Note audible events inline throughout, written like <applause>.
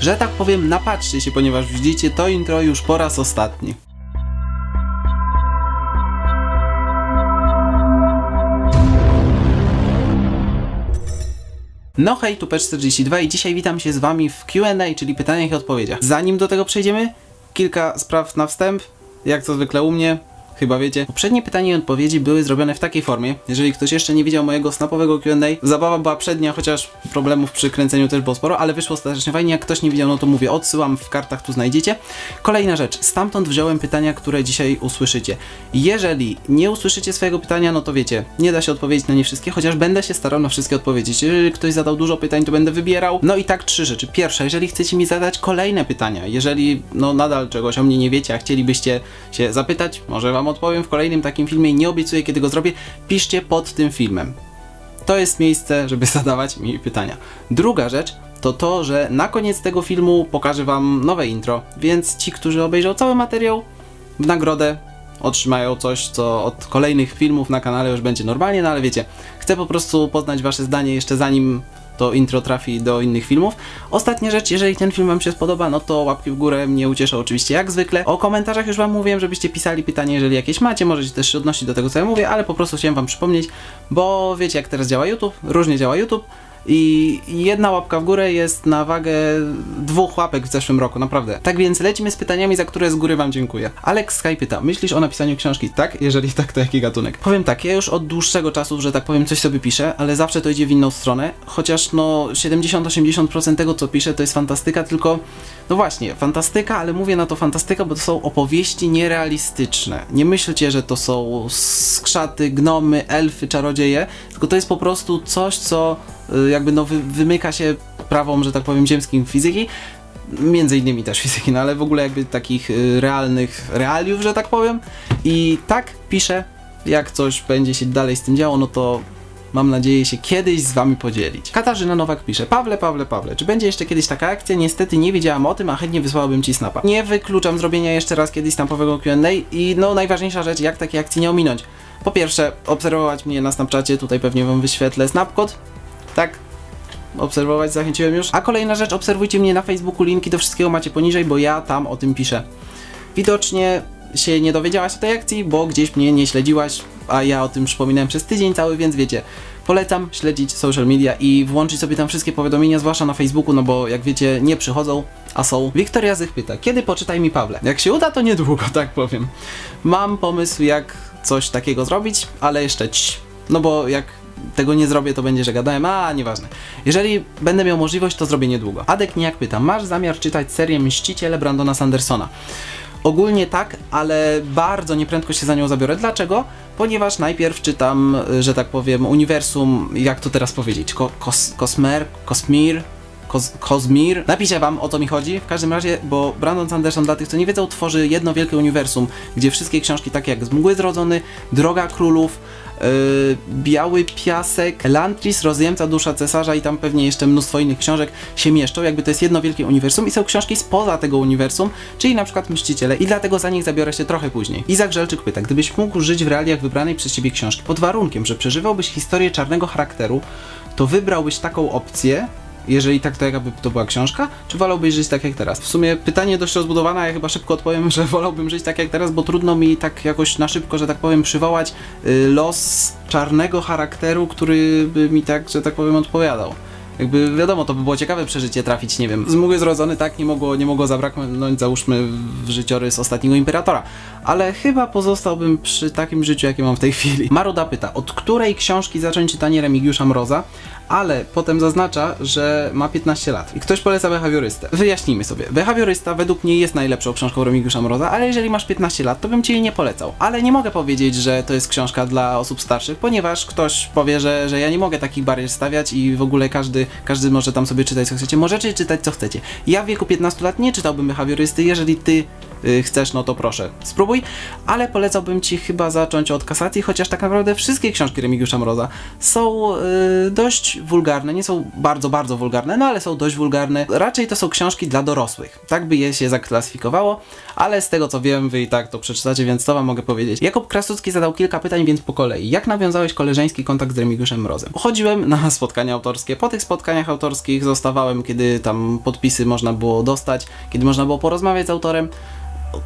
Że tak powiem, napatrzcie się, ponieważ widzicie to intro już po raz ostatni. No hej, tu P42 i dzisiaj witam się z wami w Q&A, czyli pytaniach i odpowiedziach. Zanim do tego przejdziemy, kilka spraw na wstęp, jak to zwykle u mnie, chyba wiecie. Poprzednie pytania i odpowiedzi były zrobione w takiej formie. Jeżeli ktoś jeszcze nie widział mojego snapowego Q&A, zabawa była przednia, chociaż problemów przy kręceniu też było sporo, ale wyszło ostatecznie fajnie. Jak ktoś nie widział, no to mówię, odsyłam w kartach, tu znajdziecie. Kolejna rzecz, stamtąd wziąłem pytania, które dzisiaj usłyszycie. Jeżeli nie usłyszycie swojego pytania, no to wiecie, nie da się odpowiedzieć na nie wszystkie, chociaż będę się starał na wszystkie odpowiedzieć. Jeżeli ktoś zadał dużo pytań, to będę wybierał. No i tak trzy rzeczy. Pierwsza, jeżeli chcecie mi zadać kolejne pytania, jeżeli no nadal czegoś o mnie nie wiecie, a chcielibyście się zapytać, może wam odpowiem w kolejnym takim filmie, nie obiecuję kiedy go zrobię, piszcie pod tym filmem. To jest miejsce, żeby <laughs> zadawać mi pytania. Druga rzecz to to, że na koniec tego filmu pokażę wam nowe intro, więc ci, którzy obejrzą cały materiał, w nagrodę otrzymają coś, co od kolejnych filmów na kanale już będzie normalnie, no ale wiecie, chcę po prostu poznać wasze zdanie jeszcze zanim to intro trafi do innych filmów. Ostatnia rzecz, jeżeli ten film Wam się spodoba, no to łapki w górę mnie ucieszą oczywiście jak zwykle. O komentarzach już Wam mówiłem, żebyście pisali pytanie, jeżeli jakieś macie, możecie też się odnosić do tego, co ja mówię, ale po prostu chciałem Wam przypomnieć, bo wiecie jak teraz działa YouTube, różnie działa YouTube. I jedna łapka w górę jest na wagę dwóch łapek w zeszłym roku, naprawdę. Tak więc lecimy z pytaniami, za które z góry Wam dziękuję. Alex Sky pyta, myślisz o napisaniu książki? Tak? Jeżeli <laughs> tak, to jaki gatunek? Powiem tak, ja już od dłuższego czasu, że tak powiem, coś sobie piszę, ale zawsze to idzie w inną stronę, chociaż no 70-80% tego, co piszę, to jest fantastyka, tylko no właśnie, fantastyka, ale mówię na to fantastyka, bo to są opowieści nierealistyczne. Nie myślcie, że to są skrzaty, gnomy, elfy, czarodzieje, tylko to jest po prostu coś, co jakby no wy, wymyka się prawom, że tak powiem, ziemskim fizyki, między innymi też fizyki, no ale w ogóle jakby takich y, realnych realiów, że tak powiem. I tak piszę, jak coś będzie się dalej z tym działo, no to mam nadzieję się kiedyś z wami podzielić. Katarzyna Nowak pisze, Pawle, Pawle, Pawle, czy będzie jeszcze kiedyś taka akcja? Niestety nie wiedziałam o tym, a chętnie wysłałabym ci snapa. Nie wykluczam zrobienia jeszcze raz kiedyś snapowego Q&A i no najważniejsza rzecz, jak takiej akcji nie ominąć. Po pierwsze, obserwować mnie na Snapchacie, tutaj pewnie wam wyświetlę snapcode, tak? Obserwować zachęciłem już. A kolejna rzecz, obserwujcie mnie na Facebooku, linki do wszystkiego macie poniżej, bo ja tam o tym piszę. Widocznie się nie dowiedziałaś o tej akcji, bo gdzieś mnie nie śledziłaś, a ja o tym przypominałem przez tydzień cały, więc wiecie, polecam śledzić social media i włączyć sobie tam wszystkie powiadomienia, zwłaszcza na Facebooku, no bo jak wiecie, nie przychodzą, a są. Wiktoria Zych pyta, kiedy poczytaj mi Pawle? Jak się uda, to niedługo, <laughs> tak powiem. Mam pomysł, jak coś takiego zrobić, ale jeszcze ci. No bo jak tego nie zrobię, to będzie, że gadałem, a nieważne. Jeżeli będę miał możliwość, to zrobię niedługo. Adek niejak pyta, masz zamiar czytać serię Mściciele Brandona Sandersona? Ogólnie tak, ale bardzo nieprędko się za nią zabiorę. Dlaczego? Ponieważ najpierw czytam, że tak powiem, uniwersum, jak to teraz powiedzieć, Ko kos Kosmer, Kosmir, Kos Kosmir. Napiszę wam o co mi chodzi. W każdym razie, bo Brandon Sanderson, dla tych co nie wiedzą, tworzy jedno wielkie uniwersum, gdzie wszystkie książki takie jak Z Mgły Zrodzony, Droga Królów, Biały Piasek, Elantris, Rozjemca Dusza Cesarza i tam pewnie jeszcze mnóstwo innych książek się mieszczą. Jakby to jest jedno wielkie uniwersum i są książki spoza tego uniwersum, czyli na przykład Mściciele i dlatego za nich zabiorę się trochę później. Izak Żelczyk pyta, gdybyś mógł żyć w realiach wybranej przez ciebie książki pod warunkiem, że przeżywałbyś historię czarnego charakteru, to wybrałbyś taką opcję, jeżeli tak, to jakby to była książka, czy wolałbyś żyć tak jak teraz? W sumie pytanie dość rozbudowane, a ja chyba szybko odpowiem, <laughs> że wolałbym żyć tak jak teraz, bo trudno mi tak jakoś na szybko, że tak powiem, przywołać y, los czarnego charakteru, który by mi tak, że tak powiem, odpowiadał. Jakby wiadomo, to by było ciekawe przeżycie trafić, nie wiem, z mgły zrodzony, tak, nie mogło, nie mogło zabraknąć, załóżmy, w życiorys ostatniego imperatora. Ale chyba pozostałbym przy takim życiu, jakie mam w tej chwili. Maruda pyta, od której książki zacząć czytanie Remigiusza Mroza? Ale potem zaznacza, że ma 15 lat. I ktoś poleca behawiorystę. Wyjaśnijmy sobie. Behawiorysta według mnie jest najlepszą książką Remigiusza Mroza, ale jeżeli masz 15 lat, to bym ci jej nie polecał. Ale nie mogę powiedzieć, że to jest książka dla osób starszych, ponieważ ktoś powie, że, że ja nie mogę takich barier stawiać i w ogóle każdy, każdy może tam sobie czytać co chcecie. Możecie czytać co chcecie. Ja w wieku 15 lat nie czytałbym behawiorysty, jeżeli ty chcesz, no to proszę, spróbuj, ale polecałbym Ci chyba zacząć od kasacji, chociaż tak naprawdę wszystkie książki Remigiusza Mroza są y, dość wulgarne, nie są bardzo, bardzo wulgarne, no ale są dość wulgarne. Raczej to są książki dla dorosłych, tak by je się zaklasyfikowało, ale z tego co wiem, Wy i tak to przeczytacie, więc to Wam mogę powiedzieć. Jakub Krasucki zadał kilka pytań, więc po kolei. Jak nawiązałeś koleżeński kontakt z Remigiuszem Mrozem? Chodziłem na spotkania autorskie, po tych spotkaniach autorskich zostawałem, kiedy tam podpisy można było dostać, kiedy można było porozmawiać z autorem.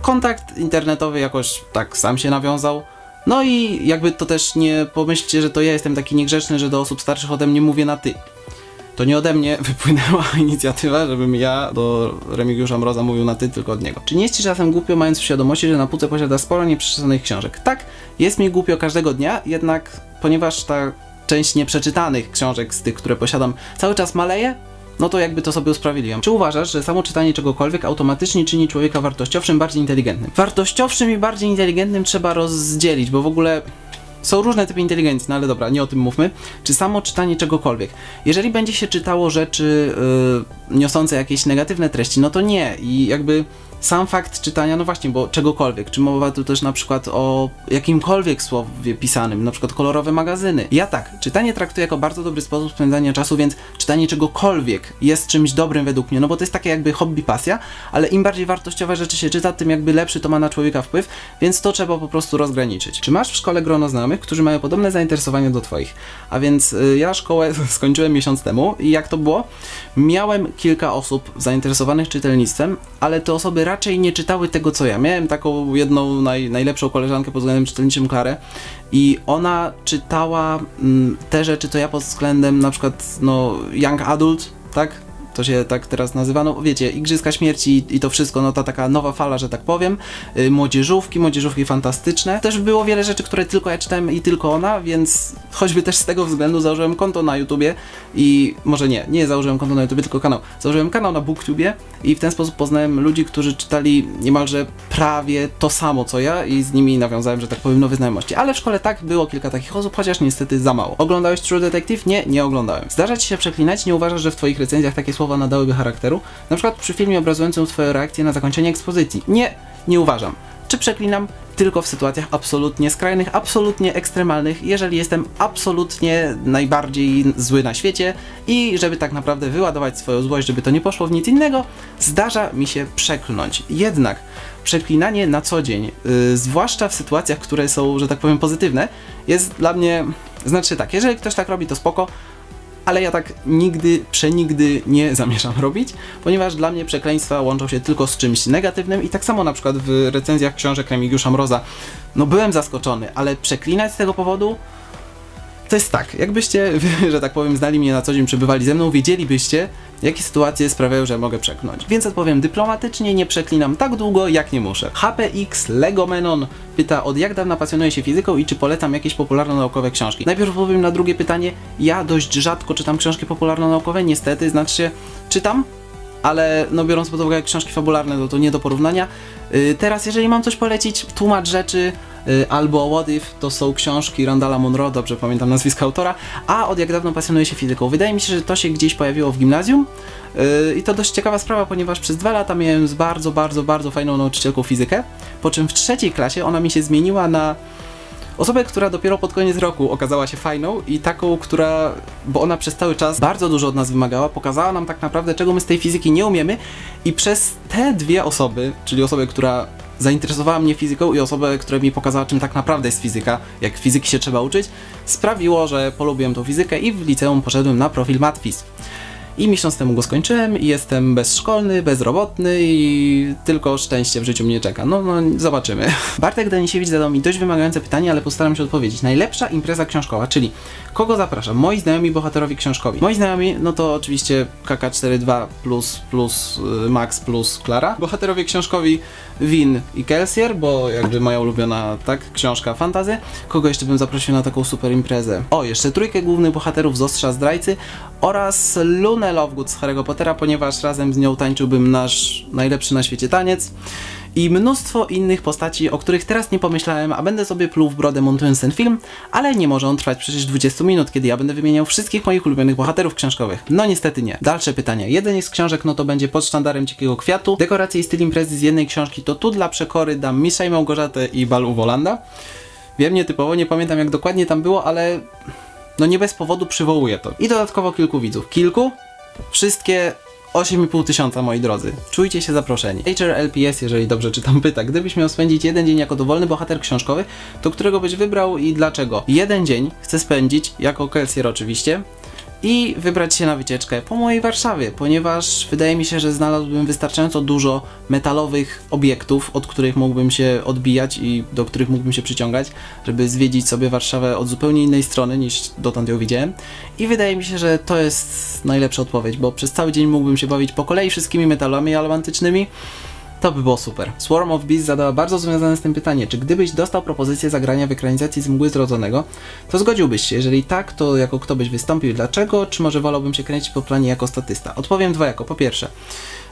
Kontakt internetowy jakoś tak sam się nawiązał. No i jakby to też nie pomyślcie, że to ja jestem taki niegrzeczny, że do osób starszych ode mnie mówię na ty. To nie ode mnie <laughs> wypłynęła inicjatywa, żebym ja do Remigiusza Mroza mówił na ty, tylko od niego. Czy nie jest ci czasem głupio, mając w świadomości, że na półce posiada sporo nieprzeczytanych książek? Tak, jest mi głupio każdego dnia, jednak ponieważ ta część nieprzeczytanych książek z tych, które posiadam, cały czas maleje, no to jakby to sobie usprawiedliwiam. Czy uważasz, że samo czytanie czegokolwiek automatycznie czyni człowieka wartościowszym, bardziej inteligentnym? Wartościowszym i bardziej inteligentnym trzeba rozdzielić, bo w ogóle są różne typy inteligencji, no ale dobra, nie o tym mówmy. Czy samo czytanie czegokolwiek. Jeżeli będzie się czytało rzeczy yy, niosące jakieś negatywne treści, no to nie. I jakby sam fakt czytania, no właśnie, bo czegokolwiek, czy mowa tu też na przykład o jakimkolwiek słowie pisanym, na przykład kolorowe magazyny. Ja tak, czytanie traktuję jako bardzo dobry sposób spędzania czasu, więc czytanie czegokolwiek jest czymś dobrym według mnie, no bo to jest takie jakby hobby, pasja, ale im bardziej wartościowe rzeczy się czyta, tym jakby lepszy to ma na człowieka wpływ, więc to trzeba po prostu rozgraniczyć. Czy masz w szkole grono znajomych, którzy mają podobne zainteresowania do twoich? A więc y, ja szkołę <laughs> skończyłem miesiąc temu i jak to było? Miałem kilka osób zainteresowanych czytelnictwem, ale te osoby raczej nie czytały tego, co ja. Miałem taką jedną naj, najlepszą koleżankę pod względem czytelniczym, Klarę, i ona czytała mm, te rzeczy, co ja pod względem na przykład, no, young adult, tak? To się tak teraz nazywa, no wiecie, Igrzyska Śmierci i to wszystko, no ta taka nowa fala, że tak powiem, yy, młodzieżówki, młodzieżówki fantastyczne. Też było wiele rzeczy, które tylko ja czytałem i tylko ona, więc choćby też z tego względu założyłem konto na YouTubie i może nie, nie założyłem konto na YouTubie, tylko kanał. Założyłem kanał na BookTubie i w ten sposób poznałem ludzi, którzy czytali niemalże prawie to samo co ja i z nimi nawiązałem, że tak powiem, nowe znajomości. Ale w szkole tak było kilka takich osób, chociaż niestety za mało. Oglądałeś True Detective? Nie, nie oglądałem. Zdarza ci się przeklinać? Nie uważasz, że w twoich recenzjach takie słowa nadałyby charakteru? Na przykład przy filmie obrazującym twoją reakcję na zakończenie ekspozycji. Nie, nie uważam. Czy przeklinam? Tylko w sytuacjach absolutnie skrajnych, absolutnie ekstremalnych, jeżeli jestem absolutnie najbardziej zły na świecie i żeby tak naprawdę wyładować swoją złość, żeby to nie poszło w nic innego, zdarza mi się przeklnąć. Jednak przeklinanie na co dzień, yy, zwłaszcza w sytuacjach, które są, że tak powiem, pozytywne, jest dla mnie, znaczy tak, jeżeli ktoś tak robi, to spoko, ale ja tak nigdy, przenigdy nie zamierzam robić, ponieważ dla mnie przekleństwa łączą się tylko z czymś negatywnym i tak samo na przykład w recenzjach książek Remigiusza Mroza, no byłem zaskoczony, ale przeklinać z tego powodu to jest tak, jakbyście, <laughs> że tak powiem, znali mnie na co dzień, przebywali ze mną, wiedzielibyście, jakie sytuacje sprawiają, że mogę przeknąć. Więc odpowiem dyplomatycznie, nie przeklinam tak długo, jak nie muszę. HPX Legomenon pyta, od jak dawna pasjonuję się fizyką i czy polecam jakieś popularno-naukowe książki. Najpierw odpowiem na drugie pytanie. Ja dość rzadko czytam książki popularno-naukowe, niestety, znaczy się, czytam, ale no biorąc pod uwagę książki fabularne, to to nie do porównania. Yy, teraz, jeżeli mam coś polecić, tłumacz rzeczy, albo What If to są książki Randala Monroe, dobrze pamiętam nazwisko autora, a od jak dawno pasjonuje się fizyką. Wydaje mi się, że to się gdzieś pojawiło w gimnazjum y, i to dość ciekawa sprawa, ponieważ przez dwa lata miałem z bardzo, bardzo, bardzo fajną nauczycielką fizykę, po czym w trzeciej klasie ona mi się zmieniła na osobę, która dopiero pod koniec roku okazała się fajną i taką, która, bo ona przez cały czas bardzo dużo od nas wymagała, pokazała nam tak naprawdę, czego my z tej fizyki nie umiemy i przez te dwie osoby, czyli osobę, która zainteresowała mnie fizyką i osobę, która mi pokazała, czym tak naprawdę jest fizyka, jak fizyki się trzeba uczyć, sprawiło, że polubiłem tą fizykę i w liceum poszedłem na profil matfiz. I miesiąc temu go skończyłem i jestem bezszkolny, bezrobotny i tylko szczęście w życiu mnie czeka. No, no zobaczymy. <laughs> Bartek Danisiewicz zadał mi dość wymagające pytanie, ale postaram się odpowiedzieć. Najlepsza impreza książkowa, czyli kogo zapraszam? Moi znajomi bohaterowi książkowi. Moi znajomi, no to oczywiście KK42 plus, plus y, Max plus Klara. Bohaterowie książkowi Win i Kelsier, bo jakby moja ulubiona, tak, książka fantazy. Kogo jeszcze bym zaprosił na taką super imprezę? O, jeszcze trójkę głównych bohaterów z Ostrza Zdrajcy oraz Lunę Lovegood z Harry'ego Pottera, ponieważ razem z nią tańczyłbym nasz najlepszy na świecie taniec i mnóstwo innych postaci, o których teraz nie pomyślałem, a będę sobie pluł w brodę montując ten film, ale nie może on trwać przecież 20 minut, kiedy ja będę wymieniał wszystkich moich ulubionych bohaterów książkowych. No niestety nie. Dalsze pytania. Jeden z książek, no to będzie pod sztandarem Dzikiego Kwiatu. Dekoracje i styl imprezy z jednej książki to tu dla przekory dam Misza i Małgorzatę i Bal u Wolanda. Wiem, nietypowo, nie pamiętam jak dokładnie tam było, ale no nie bez powodu przywołuję to. I dodatkowo kilku widzów. Kilku? Wszystkie 8,5 tysiąca, moi drodzy. Czujcie się zaproszeni. HRLPS, jeżeli dobrze czytam, pyta, gdybyś miał spędzić jeden dzień jako dowolny bohater książkowy, to którego byś wybrał i dlaczego? Jeden dzień chcę spędzić, jako Kelsier oczywiście, i wybrać się na wycieczkę po mojej Warszawie, ponieważ wydaje mi się, że znalazłbym wystarczająco dużo metalowych obiektów, od których mógłbym się odbijać i do których mógłbym się przyciągać, żeby zwiedzić sobie Warszawę od zupełnie innej strony niż dotąd ją widziałem. I wydaje mi się, że to jest najlepsza odpowiedź, bo przez cały dzień mógłbym się bawić po kolei wszystkimi metalami almantycznymi, to by było super. Swarm of Beasts zadała bardzo związane z tym pytanie, czy gdybyś dostał propozycję zagrania w ekranizacji z Mgły Zrodzonego, to zgodziłbyś się? Jeżeli tak, to jako kto byś wystąpił dlaczego? Czy może wolałbym się kręcić po planie jako statysta? Odpowiem dwojako. Po pierwsze,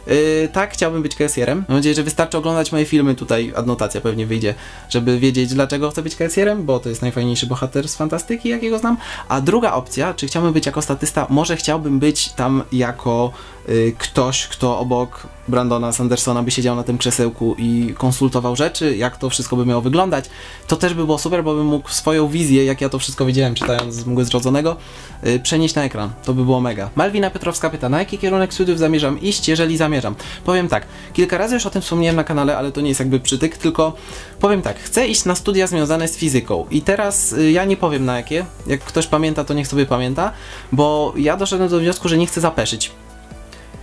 Yy, tak, chciałbym być kasjerem. Mam nadzieję, że wystarczy oglądać moje filmy, tutaj adnotacja pewnie wyjdzie, żeby wiedzieć dlaczego chcę być kasjerem, bo to jest najfajniejszy bohater z fantastyki, jakiego znam. A druga opcja, czy chciałbym być jako statysta, może chciałbym być tam jako ktoś, kto obok Brandona Sandersona by siedział na tym krzesełku i konsultował rzeczy, jak to wszystko by miało wyglądać. To też by było super, bo bym mógł swoją wizję, jak ja to wszystko widziałem czytając Mgły Zrodzonego, yy, przenieść na ekran. To by było mega. Malwina Piotrowska pyta, na jaki kierunek studiów zamierzam iść, jeżeli zamierzam zamierzam. Powiem tak, kilka razy już o tym wspomniałem na kanale, ale to nie jest jakby przytyk, tylko powiem tak, chcę iść na studia związane z fizyką i teraz y, ja nie powiem na jakie, jak ktoś pamięta, to niech sobie pamięta, bo ja doszedłem do wniosku, że nie chcę zapeszyć.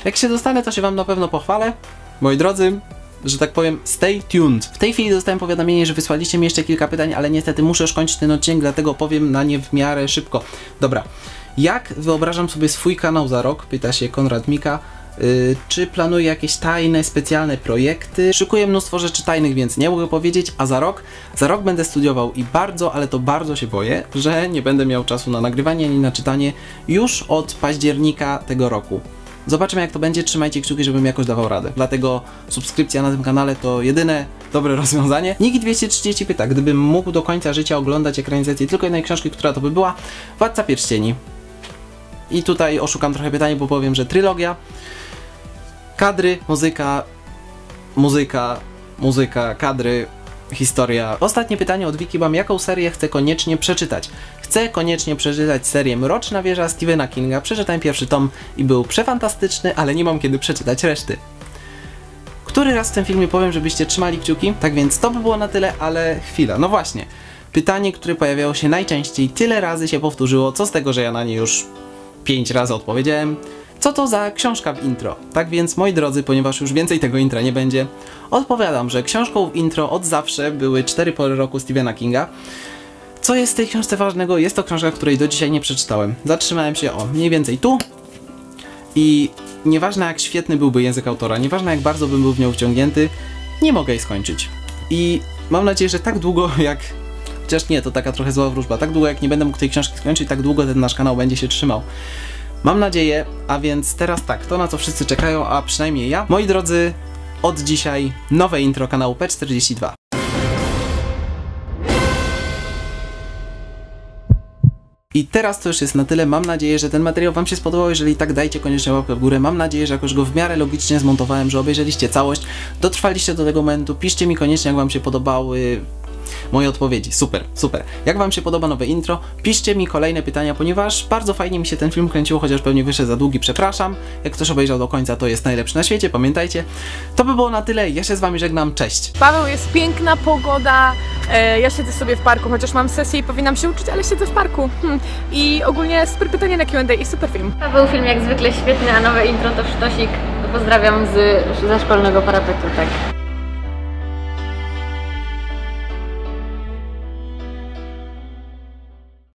Jak się dostanę, to się wam na pewno pochwalę. Moi drodzy, że tak powiem, stay tuned. W tej chwili dostałem powiadomienie, że wysłaliście mi jeszcze kilka pytań, ale niestety muszę już kończyć ten odcinek, dlatego powiem na nie w miarę szybko. Dobra, jak wyobrażam sobie swój kanał za rok? Pyta się Konrad Mika. Y, czy planuję jakieś tajne, specjalne projekty? Szykuję mnóstwo rzeczy tajnych, więc nie mogę powiedzieć, a za rok? Za rok będę studiował i bardzo, ale to bardzo się boję, że nie będę miał czasu na nagrywanie ani na czytanie już od października tego roku. Zobaczymy jak to będzie, trzymajcie kciuki, żebym jakoś dawał radę. Dlatego subskrypcja na tym kanale to jedyne dobre <laughs> rozwiązanie. Niki 230 pyta, gdybym mógł do końca życia oglądać ekranizację tylko jednej książki, która to by była Władca Pierścieni. I tutaj oszukam trochę pytanie, bo powiem, że trylogia. Kadry, muzyka, muzyka, muzyka, kadry, historia. Ostatnie pytanie od Wiki mam, jaką serię chcę koniecznie przeczytać? Chcę koniecznie przeczytać serię Mroczna Wieża Stephena Kinga. Przeczytałem pierwszy tom i był przefantastyczny, ale nie mam kiedy przeczytać reszty. Który raz w tym filmie powiem, żebyście trzymali kciuki? Tak więc to by było na tyle, ale chwila. No właśnie. Pytanie, które pojawiało się najczęściej, tyle razy się powtórzyło, co z tego, że ja na nie już 5 razy odpowiedziałem co to za książka w intro. Tak więc, moi drodzy, ponieważ już więcej tego intra nie będzie, odpowiadam, że książką w intro od zawsze były cztery pory roku Stephena Kinga. Co jest w tej książce ważnego? Jest to książka, której do dzisiaj nie przeczytałem. Zatrzymałem się o mniej więcej tu i nieważne jak świetny byłby język autora, nieważne jak bardzo bym był w nią wciągnięty, nie mogę jej skończyć. I mam nadzieję, że tak długo <laughs> jak Chociaż nie, to taka trochę zła wróżba. Tak długo jak nie będę mógł tej książki skończyć, tak długo ten nasz kanał będzie się trzymał. Mam nadzieję, a więc teraz tak, to na co wszyscy czekają, a przynajmniej ja. Moi drodzy, od dzisiaj nowe intro kanału P42. I teraz to już jest na tyle. Mam nadzieję, że ten materiał Wam się spodobał. Jeżeli tak, dajcie koniecznie łapkę w górę. Mam nadzieję, że jakoś go w miarę logicznie zmontowałem, że obejrzeliście całość, dotrwaliście do tego momentu. Piszcie mi koniecznie, jak Wam się podobały moje odpowiedzi. Super, super. Jak Wam się podoba nowe intro? Piszcie mi kolejne pytania, ponieważ bardzo fajnie mi się ten film kręciło, chociaż pewnie wyszedł za długi, przepraszam. Jak ktoś obejrzał do końca, to jest najlepszy na świecie, pamiętajcie. To by było na tyle, ja się z Wami żegnam, cześć. Paweł, jest piękna pogoda, e, ja siedzę sobie w parku, chociaż mam sesję i powinnam się uczyć, ale siedzę w parku. Hm. I ogólnie super pytanie na Q&A i super film. Paweł, film jak zwykle świetny, a nowe intro to sztosik. Pozdrawiam z, ze szkolnego parapetu, tak.